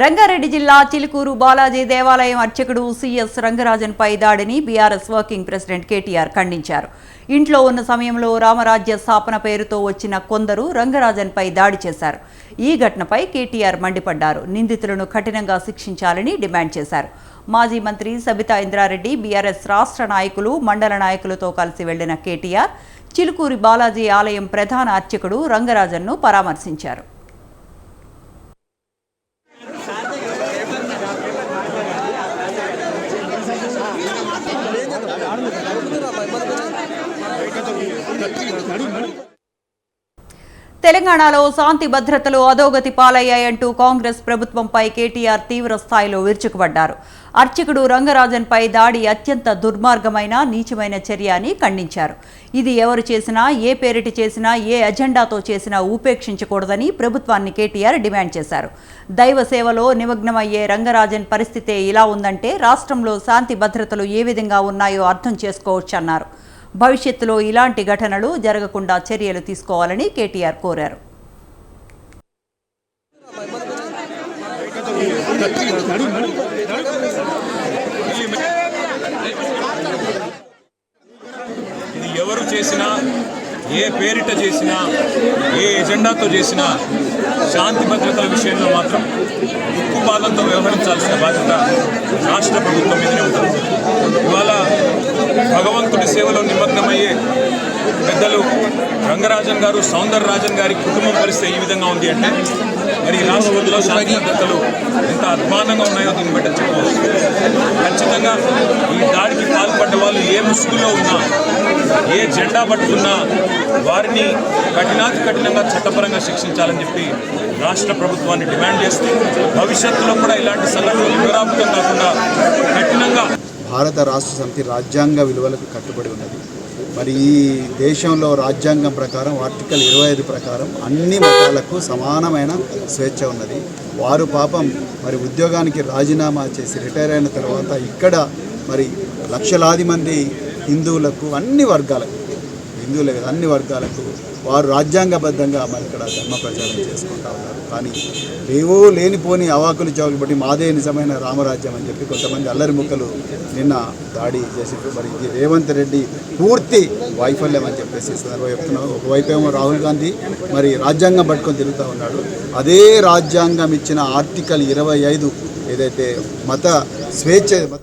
రంగారెడ్డి జిల్లా చిలుకూరు బాలాజీ దేవాలయం అర్చకుడు సిఎస్ రంగరాజన్పై దాడిని బీఆర్ఎస్ వర్కింగ్ ప్రెసిడెంట్ కేటీఆర్ ఖండించారు. ఇంట్లో ఉన్న సమయంలో రామరాజ్య స్థాపన పేరుతో వచ్చిన కొందరు రంగరాజన్పై దాడి చేశారు. ఈ ఘటనపై కేటీఆర్ మండిపడ్డారు. నిందితులను కఠినంగా శిక్షించాలని డిమాండ్ చేశారు. మాజీ మంత్రి సబితా ఇంద్రారెడ్డి బీఆర్ఎస్ రాష్ట్ర నాయకులు మండల నాయకులతో కలిసి వెళ్ళిన కేటీఆర్ చిలుకూరి బాలాజీ ఆలయం ప్రధాన అర్చకుడు రంగరాజన్ను పరామర్శించారు. తెలంగాణలో శాంతి భద్రతలు అధోగతి పాలయ్యాయంటూ కాంగ్రెస్ ప్రభుత్వంపై కేటీఆర్ తీవ్ర స్థాయిలో విరుచుకుపడ్డారు. అర్చకుడు రంగరాజన్పై దాడి అత్యంత దుర్మార్గమైన నీచమైన చర్య అని ఖండించారు. ఇది ఎవరు చేసినా ఏ పేరిటి చేసినా ఏ అజెండాతో చేసినా ఉపేక్షించకూడదని ప్రభుత్వాన్ని కేటీఆర్ డిమాండ్ చేశారు. దైవ సేవలో నిమగ్నమయ్యే రంగరాజన్ పరిస్థితే ఇలా ఉందంటే రాష్ట్రంలో శాంతి భద్రతలు ఏ విధంగా ఉన్నాయో అర్థం చేసుకోవచ్చన్నారు. భవిష్యత్తులో ఇలాంటి ఘటనలు జరగకుండా చర్యలు తీసుకోవాలని కేటీఆర్ కోరారు. ఇది ఎవరు చేసినా ఏ పేరిట చేసినా ఏ ఎజెండాతో చేసినా శాంతి భద్రతల విషయంలో మాత్రం ఉక్కుపాదంతో వ్యవహరించాల్సిన బాధ్యత రాష్ట్ర ప్రభుత్వం మీదనే ఉంటుంది. ఇవాళ సేవలో నిమగ్నమయ్యే పెద్దలు రంగరాజన్ గారు సౌందరరాజన్ గారి కుటుంబం పరిస్థితి ఈ విధంగా ఉంది అంటే మరి ఈ రాష్ట్రంలో శాంతి భద్రతలు ఎంత అధ్వానంగా ఉన్నాయో దీన్ని బట్టి చెప్పవచ్చు ఖచ్చితంగా ఈ దాడికి పాల్పడ్డ వాళ్ళు ఏ ముసుగులో ఉన్నా ఏ జెండా పట్టుకున్నా వారిని కఠినాతి కఠినంగా చట్టపరంగా శిక్షించాలని చెప్పి రాష్ట్ర ప్రభుత్వాన్ని డిమాండ్ చేస్తూ భవిష్యత్తులో కూడా ఇలాంటి సంఘటనలు పునరావృతం కాకుండా కఠినంగా భారత రాష్ట్ర సమితి రాజ్యాంగ విలువలకు కట్టుబడి ఉన్నది. మరి ఈ దేశంలో రాజ్యాంగం ప్రకారం ఆర్టికల్ ఇరవై ఐదు ప్రకారం అన్ని మతాలకు సమానమైన స్వేచ్ఛ ఉన్నది. వారు పాపం మరి ఉద్యోగానికి రాజీనామా చేసి రిటైర్ అయిన తర్వాత ఇక్కడ మరి లక్షలాది మంది హిందువులకు అన్ని వర్గాలకు హిందువులే కదా అన్ని వర్గాలకు వారు రాజ్యాంగబద్ధంగా మరి ఇక్కడ ధర్మ ప్రచారం చేసుకుంటా ఉన్నారు. కానీ ఏవో లేనిపోని అవాకులు చౌకులు బట్టి మాదే నిజమైన రామరాజ్యం అని చెప్పి కొంతమంది అల్లరి ముక్కలు నిన్న దాడి చేసి మరి ఇది రేవంత్ రెడ్డి పూర్తి వైఫల్యం అని చెప్పేసి సందర్భంగా చెప్తున్నాం ఒకవైపేమో రాహుల్ గాంధీ మరి రాజ్యాంగం పట్టుకొని తిరుగుతూ ఉన్నాడు. అదే రాజ్యాంగం ఇచ్చిన ఆర్టికల్ ఇరవై ఐదు ఏదైతే మత స్వేచ్ఛ మత